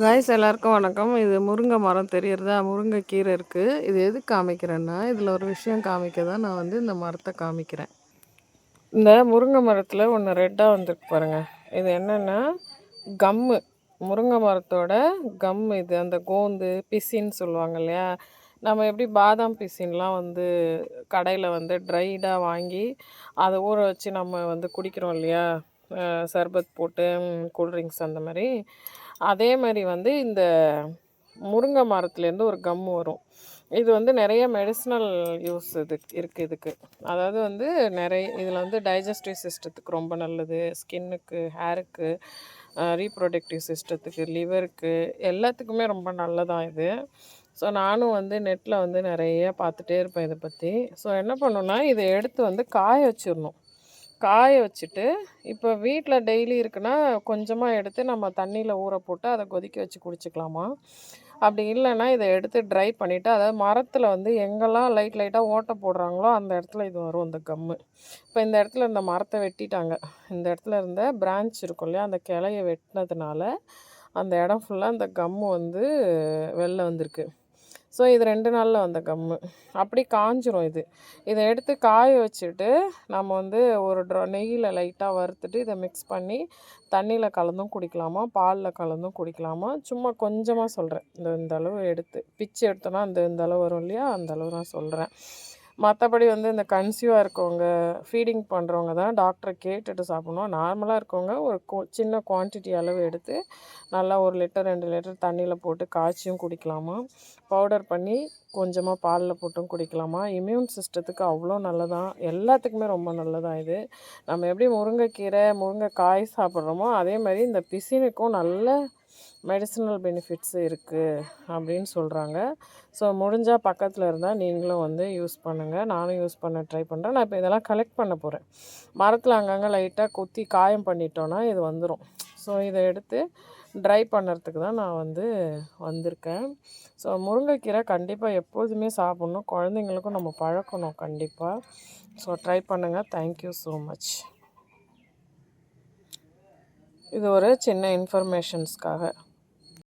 Guys எல்லாருக்கும் வணக்கம். இது முருங்கை மரம் தெரியறதா? முருங்கை கீரை இருக்குது இது எது காமிக்கிறேன்னா இதில் ஒரு விஷயம் காமிக்க தான் நான் வந்து இந்த மரத்தை காமிக்கிறேன். இந்த முருங்கை மரத்தில் ஒன்று ரெட்டாக வந்துருக்கு பாருங்கள் இது என்னென்னா கம்மு முருங்கை மரத்தோட கம் இது அந்த கோந்து பிசின்னு சொல்லுவாங்க இல்லையா? நம்ம எப்படி பாதாம் பிசின்லாம் வந்து கடையில் வந்து ட்ரைடாக வாங்கி அதை ஊற வச்சு நம்ம வந்து குடிக்கிறோம் இல்லையா? சர்பத் போட்டு கூல்ட்ரிங்க்ஸ் அந்த மாதிரி அதே மாதிரி வந்து இந்த முருங்கை மரத்துலேருந்து ஒரு கம் வரும். இது வந்து நிறைய மெடிசினல் யூஸ் இது இருக்குது இதுக்கு. அதாவது வந்து நிறைய இதில் வந்து டைஜஸ்டிவ் சிஸ்டத்துக்கு ரொம்ப நல்லது. ஸ்கின்னுக்கு ஹேருக்கு ரீப்ரொடக்டிவ் சிஸ்டத்துக்கு லிவருக்கு எல்லாத்துக்குமே ரொம்ப நல்லதான் இது. ஸோ நானும் வந்து நெட்டில் வந்து நிறைய பார்த்துட்டே இருப்பேன் இதை பற்றி ஸோ என்ன பண்ணணுன்னா இதை எடுத்து வந்து காய வச்சிடணும். காய வச்சுட்டு இப்போ வீட்டில் டெய்லி இருக்குன்னா கொஞ்சமாக எடுத்து நம்ம தண்ணியில் ஊற போட்டு அதை கொதிக்க வச்சு குடிச்சிக்கலாமா? அப்படி இல்லைன்னா இதை எடுத்து ட்ரை பண்ணிவிட்டு அதாவது மரத்தில் வந்து எங்கெல்லாம் லைட் லைட்டாக ஓட்டை போடுறாங்களோ அந்த இடத்துல இது வரும் இந்த கம்மு இப்போ இந்த இடத்துல இந்த மரத்தை வெட்டிட்டாங்க. இந்த இடத்துல இருந்த பிரான்ச் இருக்கும் இல்லையா அந்த கிளையை வெட்டினதுனால அந்த இடம் ஃபுல்லாக அந்த கம்மு வந்து வெளில வந்திருக்கு. ஸோ இது ரெண்டு நாளில் வந்த கம்மு அப்படி காஞ்சிரும் இது. இதை எடுத்து காய வச்சுட்டு நம்ம வந்து ஒரு ட்ரா நெய்யில் லைட்டாக வறுத்துட்டு இதை மிக்ஸ் பண்ணி தண்ணியில் கலந்தும் குடிக்கலாமா? பாலில் கலந்தும் குடிக்கலாமா? சும்மா கொஞ்சமாக சொல்கிறேன் இந்த இந்த அளவு எடுத்து பிச்சு எடுத்தோன்னா அந்த இந்த அளவு வரும் இல்லையா? அந்த அளவு நான் சொல்கிறேன் மற்றபடி வந்து இந்த கன்சியூவாக இருக்கவங்க ஃபீடிங் பண்ணுறவங்க தான் டாக்டரை கேட்டுட்டு சாப்பிட்ணும். நார்மலாக இருக்கவங்க ஒரு சின்ன குவான்டிட்டி அளவு எடுத்து நல்லா ஒரு லிட்டர் ரெண்டு லிட்டர் தண்ணியில் போட்டு காய்ச்சியும் குடிக்கலாமா? பவுடர் பண்ணி கொஞ்சமாக பாலில் போட்டும் குடிக்கலாமா? இம்யூன் சிஸ்டத்துக்கு அவ்வளோ நல்லதான் எல்லாத்துக்குமே ரொம்ப நல்லதான் இது. நம்ம எப்படி முருங்கைக்கீரை முருங்கைக்காய் சாப்பிட்றோமோ அதே மாதிரி இந்த பிசினுக்கும் நல்ல மெடிசினல் பெனிஃபிட்ஸ் இருக்குது அப்படின்னு சொல்கிறாங்க ஸோ முடிஞ்சால் பக்கத்தில் இருந்தால் நீங்களும் வந்து யூஸ் பண்ணுங்கள் நானும் யூஸ் பண்ண ட்ரை பண்ணுறேன் நான் இப்போ இதெல்லாம் கலெக்ட் பண்ண போகிறேன் மரத்தில் அங்கங்கே லைட்டாக குத்தி காயம் பண்ணிட்டோன்னா இது வந்துடும் ஸோ இதை எடுத்து ட்ரை பண்ணுறதுக்கு தான் நான் வந்து வந்திருக்கேன். ஸோ முருங்கைக்கீரை கண்டிப்பாக எப்போதுமே சாப்பிட்ணும். குழந்தைங்களுக்கும் நம்ம பழக்கணும் கண்டிப்பாக ஸோ ட்ரை பண்ணுங்கள் தேங்க்யூ ஸோ மச் இது ஒரு சின்ன இன்ஃபர்மேஷன்ஸ்க்காக